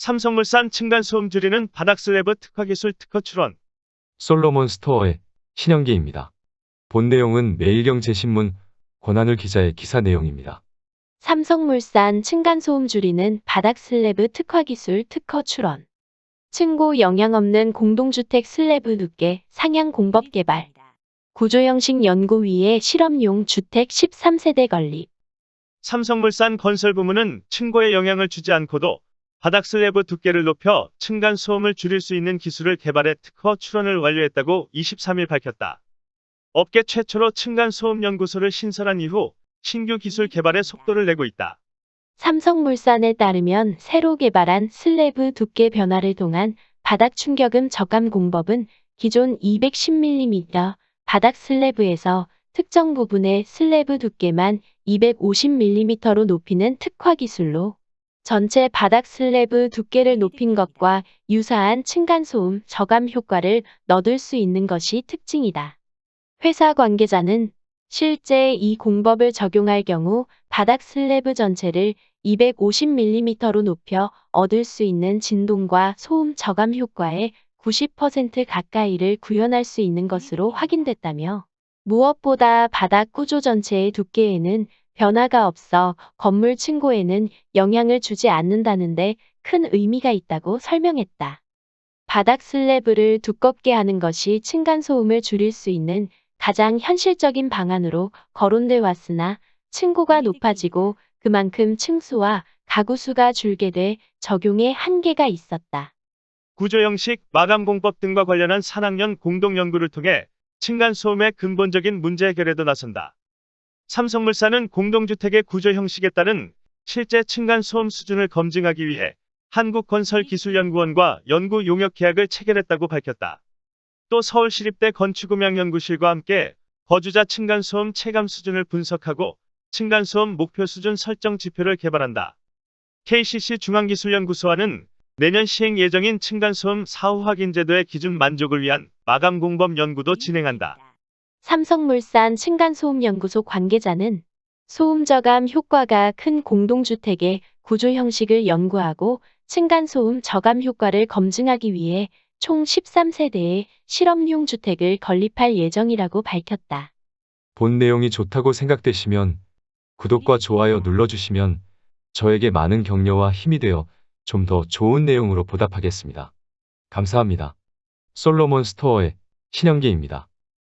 삼성물산 층간소음 줄이는 바닥 슬래브 특화 기술 특허 출원. 솔로몬 스토어의 신현기입니다. 본 내용은 매일경제신문 권한울 기자의 기사 내용입니다. 삼성물산 층간소음 줄이는 바닥 슬래브 특화 기술 특허 출원. 층고 영향 없는 공동주택 슬래브 두께 상향 공법 개발. 구조 형식 연구위의 실험용 주택 13세대 건립. 삼성물산 건설 부문은 층고에 영향을 주지 않고도 바닥 슬래브 두께를 높여 층간 소음을 줄일 수 있는 기술을 개발해 특허 출원을 완료했다고 23일 밝혔다. 업계 최초로 층간 소음 연구소를 신설한 이후 신규 기술 개발에 속도를 내고 있다. 삼성물산에 따르면 새로 개발한 슬래브 두께 변화를 통한 바닥 충격음 저감 공법은 기존 210mm 바닥 슬래브에서 특정 부분의 슬래브 두께만 250mm로 높이는 특화 기술로 전체 바닥 슬래브 두께를 높인 것과 유사한 층간소음 저감 효과를 얻을 수 있는 것이 특징이다. 회사 관계자는 실제 이 공법을 적용할 경우 바닥 슬래브 전체를 250mm로 높여 얻을 수 있는 진동과 소음 저감 효과의 90% 가까이를 구현할 수 있는 것으로 확인됐다며 무엇보다 바닥 구조 전체의 두께에는 변화가 없어 건물 층고에는 영향을 주지 않는다는데 큰 의미가 있다고 설명했다. 바닥 슬래브를 두껍게 하는 것이 층간소음을 줄일 수 있는 가장 현실적인 방안으로 거론돼 왔으나 층고가 높아지고 그만큼 층수와 가구 수가 줄게 돼 적용에 한계가 있었다. 구조 형식, 마감 공법 등과 관련한 산학년 공동 연구를 통해 층간 소음의 근본적인 문제 해결에도 나선다. 삼성물산은 공동주택의 구조 형식에 따른 실제 층간 소음 수준을 검증하기 위해 한국건설기술연구원과 연구 용역 계약을 체결했다고 밝혔다. 또 서울시립대 건축음향연구실과 함께 거주자 층간소음 체감 수준을 분석하고 층간소음 목표 수준 설정 지표를 개발한다. KCC 중앙기술연구소와는 내년 시행 예정인 층간소음 사후 확인 제도의 기준 만족을 위한 마감 공법 연구도 진행한다. 삼성물산 층간소음연구소 관계자는 소음 저감 효과가 큰 공동주택의 구조 형식을 연구하고 층간소음 저감 효과를 검증하기 위해 총 13세대의 실험용 주택을 건립할 예정이라고 밝혔다. 본 내용이 좋다고 생각되시면 구독과 좋아요 눌러주시면 저에게 많은 격려와 힘이 되어 좀 더 좋은 내용으로 보답하겠습니다. 감사합니다. 솔로몬 스토어의 신현기입니다.